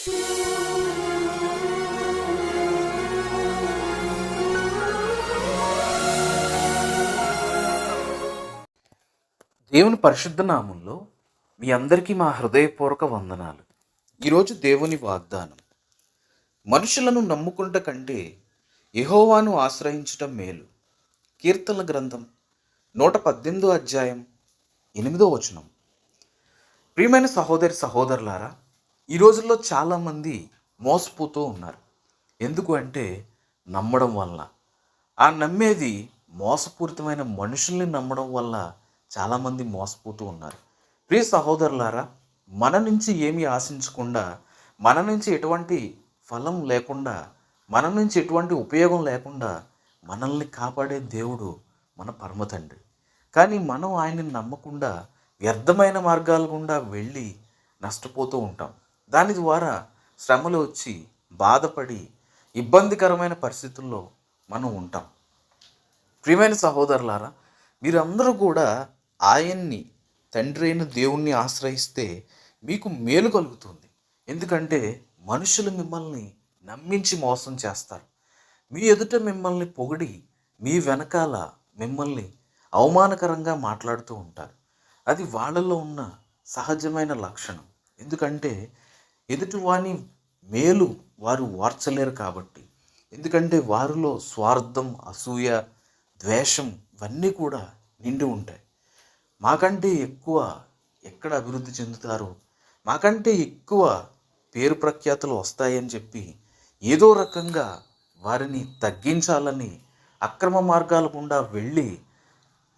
దేవుని పరిశుద్ధ నామంలో మీ అందరికీ మా హృదయపూర్వక వందనాలు. ఈరోజు దేవుని వాగ్దానం. మనుషులను నమ్ముకుంట కంటే యహోవాను ఆశ్రయించటం మేలు. కీర్తనల గ్రంథం నూట పద్దెనిమిదో అధ్యాయం ఎనిమిదో వచనం. ప్రియమైన సహోదరి సహోదరులారా ఈ రోజుల్లో చాలామంది మోసపోతూ ఉన్నారు. ఎందుకు అంటే నమ్మడం వల్ల ఆ నమ్మేది మోసపూరితమైన మనుషుల్ని నమ్మడం వల్ల చాలామంది మోసపోతూ ఉన్నారు. ప్రియ సహోదరులారా మన నుంచి ఏమీ ఆశించకుండా మన నుంచి ఎటువంటి ఫలం లేకుండా మన నుంచి ఎటువంటి ఉపయోగం లేకుండా మనల్ని కాపాడే దేవుడు మన పరమ తండ్రి. కానీ మనం ఆయన్ని నమ్మకుండా వ్యర్థమైన మార్గాల గుండా వెళ్ళి నష్టపోతూ ఉంటాం. దాని ద్వారా శ్రమలు వచ్చి బాధపడి ఇబ్బందికరమైన పరిస్థితుల్లో మనం ఉంటాం. ప్రియమైన సహోదరులారా మీరందరూ కూడా ఆయన్ని తండ్రి అయిన దేవుణ్ణి ఆశ్రయిస్తే మీకు మేలు కలుగుతుంది. ఎందుకంటే మనుషులు మిమ్మల్ని నమ్మించి మోసం చేస్తారు. మీ ఎదుట మిమ్మల్ని పొగిడి మీ వెనకాల మిమ్మల్ని అవమానకరంగా మాట్లాడుతూ ఉంటారు. అది వాళ్ళలో ఉన్న సహజమైన లక్షణం. ఎందుకంటే ఎదుటివాని మేలు వారు వార్చలేరు కాబట్టి. ఎందుకంటే వారిలో స్వార్థం అసూయ ద్వేషం ఇవన్నీ కూడా నిండి ఉంటాయి. మాకంటే ఎక్కువ ఎక్కడ అభివృద్ధి చెందుతారో మాకంటే ఎక్కువ పేరు ప్రఖ్యాతులు వస్తాయని చెప్పి ఏదో రకంగా వారిని తగ్గించాలని అక్రమ మార్గాల గుండా వెళ్ళి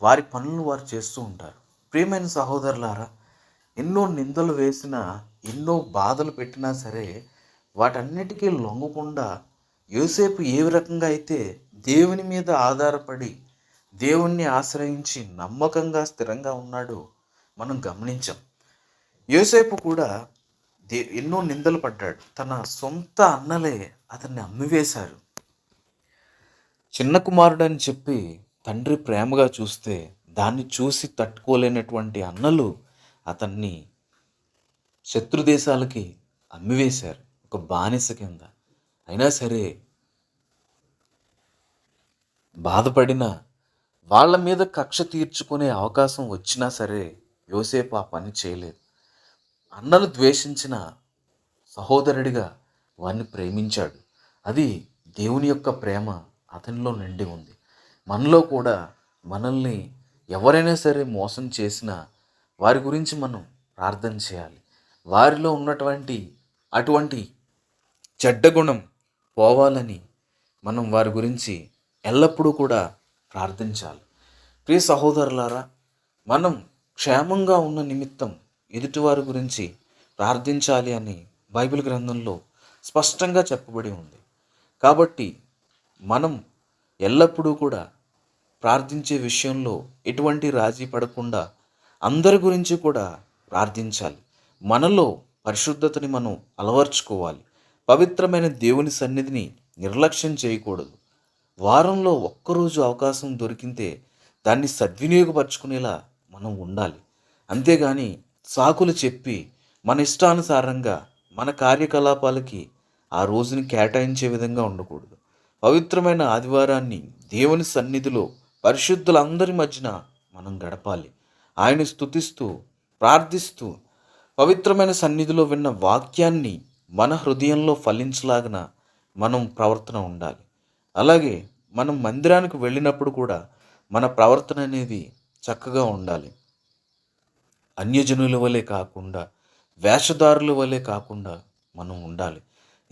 వారి పనులను వారు చేస్తూ ఉంటారు. ప్రియమైన సహోదరులారా ఎన్నో నిందలు వేసినా ఎన్నో బాధలు పెట్టినా సరే వాటన్నిటికీ లొంగకుండా యోసేపు ఏ రకంగా అయితే దేవుని మీద ఆధారపడి దేవుణ్ణి ఆశ్రయించి నమ్మకంగా స్థిరంగా ఉన్నాడో మనం గమనించాం. యోసేపు కూడా దే ఎన్నో నిందలు పడ్డాడు. తన సొంత అన్నలే అతన్ని అమ్మివేశారు. చిన్న కుమారుడు అని చెప్పి తండ్రి ప్రేమగా చూస్తే దాన్ని చూసి తట్టుకోలేనటువంటి అన్నలు అతన్ని శత్రు దేశాలకి అమ్మివేశారు. ఒక బానిస కింద అయినా సరే బాధపడిన వాళ్ళ మీద కక్ష తీర్చుకునే అవకాశం వచ్చినా సరే యోసేపు ఆ పని చేయలేదు. అన్నను ద్వేషించిన సహోదరుడిగా వారిని ప్రేమించాడు. అది దేవుని యొక్క ప్రేమ అతనిలో నిండి ఉంది. మనలో కూడా మనల్ని ఎవరైనా సరే మోసం చేసినా వారి గురించి మనం ప్రార్థన చేయాలి. వారిలో ఉన్నటువంటి అటువంటి చెడ్డ గుణం పోవాలని మనం వారి గురించి ఎల్లప్పుడూ కూడా ప్రార్థించాలి. ప్రియ సహోదరులారా మనం క్షేమంగా ఉన్న నిమిత్తం ఎదుటివారి గురించి ప్రార్థించాలి అని బైబిల్ గ్రంథంలో స్పష్టంగా చెప్పబడి ఉంది. కాబట్టి మనం ఎల్లప్పుడూ కూడా ప్రార్థించే విషయంలో ఎటువంటి రాజీ పడకుండా అందరి గురించి కూడా ప్రార్థించాలి. మనలో పరిశుద్ధతని మనం అలవర్చుకోవాలి. పవిత్రమైన దేవుని సన్నిధిని నిర్లక్ష్యం చేయకూడదు. వారంలో ఒక్కరోజు అవకాశం దొరికితే దాన్ని సద్వినియోగపరచుకునేలా మనం ఉండాలి. అంతేగాని సాకులు చెప్పి మన ఇష్టానుసారంగా మన కార్యకలాపాలకి ఆ రోజుని కేటాయించే విధంగా ఉండకూడదు. పవిత్రమైన ఆదివారాన్ని దేవుని సన్నిధిలో పరిశుద్ధులందరి మధ్యన మనం గడపాలి. ఆయన స్తుతిస్తూ ప్రార్థిస్తూ పవిత్రమైన సన్నిధిలో విన్న వాక్యాన్ని మన హృదయంలో ఫలించలాగిన మనం ప్రవర్తన ఉండాలి. అలాగే మనం మందిరానికి వెళ్ళినప్పుడు కూడా మన ప్రవర్తన అనేది చక్కగా ఉండాలి. అన్యజనుల వలె కాకుండా వేషధారుల వలె కాకుండా మనం ఉండాలి.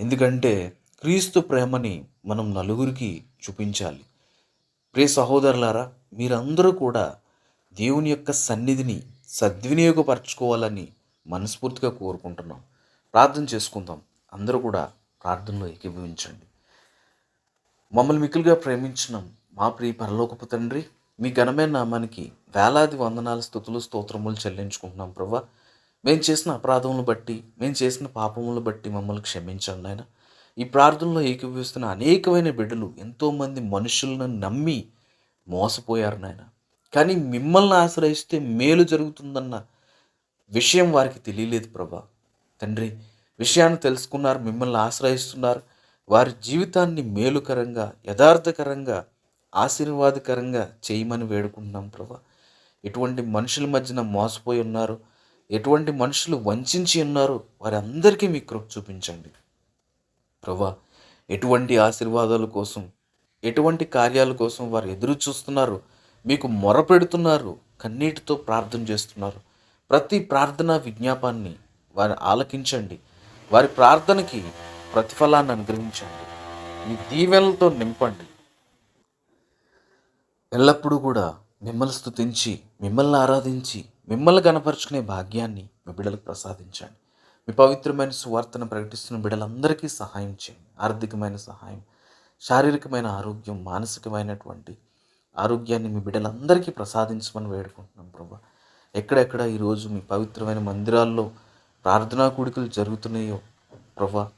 ఎందుకంటే క్రీస్తు ప్రేమని మనం నలుగురికి చూపించాలి. ప్రియ సహోదరులారా మీరందరూ కూడా దేవుని యొక్క సన్నిధిని సద్వినియోగపరచుకోవాలని మనస్ఫూర్తిగా కోరుకుంటున్నాం. ప్రార్థన చేసుకుందాం. అందరూ కూడా ప్రార్థనలో ఏకీభవించండి. మమ్మల్ని మిక్కులుగా ప్రేమించిన మా ప్రియ పరలోకపు తండ్రి మీ ఘనమైన నామానికి వేలాది వందనాల స్థుతులు స్తోత్రములు చెల్లించుకుంటున్నాం ప్రభా. మేము చేసిన అపరాధములను బట్టి మేము చేసిన పాపములను బట్టి మమ్మల్ని క్షమించండి ఆయన ఈ ప్రార్థనలో ఏకీభవిస్తున్న అనేకమైన బిడ్డలు ఎంతోమంది మనుషులను నమ్మి మోసపోయారు నాయన. కానీ మిమ్మల్ని ఆశ్రయిస్తే మేలు జరుగుతుందన్న విషయం వారికి తెలియలేదు ప్రభా. తండ్రి విషయాన్ని తెలుసుకున్నారు మిమ్మల్ని ఆశ్రయిస్తున్నారు. వారి జీవితాన్ని మేలుకరంగా యథార్థకరంగా ఆశీర్వాదకరంగా చేయమని వేడుకుంటున్నాం ప్రభా. ఎటువంటి మనుషుల మధ్యన మోసపోయి ఉన్నారు ఎటువంటి మనుషులు వంచి ఉన్నారు వారి అందరికీ మీ కృప చూపించండి. ప్రభా ఎటువంటి ఆశీర్వాదాల కోసం ఎటువంటి కార్యాల కోసం వారు ఎదురు చూస్తున్నారు మీకు మొరపెడుతున్నారు కన్నీటితో ప్రార్థన చేస్తున్నారు. ప్రతి ప్రార్థన విజ్ఞాపాన్ని వారి ఆలకించండి. వారి ప్రార్థనకి ప్రతిఫలాన్ని అనుగ్రహించండి. మీ దీవెనలతో నింపండి. ఎల్లప్పుడూ కూడా మిమ్మల్ని స్థుతించి మిమ్మల్ని ఆరాధించి మిమ్మల్ని కనపరుచుకునే భాగ్యాన్ని మీ బిడ్డలకు ప్రసాదించండి. మీ పవిత్రమైన సువార్తను ప్రకటిస్తున్న బిడ్డలందరికీ సహాయం చేయండి. ఆర్థికమైన సహాయం శారీరకమైన ఆరోగ్యం మానసికమైనటువంటి ఆరోగ్యాన్ని మీ బిడ్డలందరికీ ప్రసాదించమని వేడుకుంటున్నాం ప్రభా. ఎక్కడెక్కడ ఈరోజు మీ పవిత్రమైన మందిరాల్లో ప్రార్థనా కూడికలు జరుగుతున్నాయో ప్రభా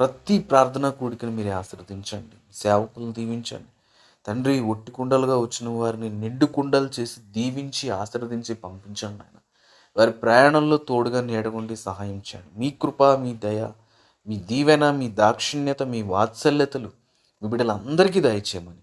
ప్రతి ప్రార్థనా కూడికను మీరు ఆశ్రదించండి సేవకులను దీవించండి. తండ్రి ఒట్టి కుండలుగా వచ్చిన వారిని నిండు కుండలు చేసి దీవించి ఆశ్రదించి పంపించండి ఆయన. వారి ప్రయాణంలో తోడుగా నీడగుండి సహాయం చేయండి. మీ కృప మీ దయ మీ దీవెన మీ దాక్షిణ్యత మీ వాత్సల్యతలు మీ బిడ్డలందరికీ దయచేయమని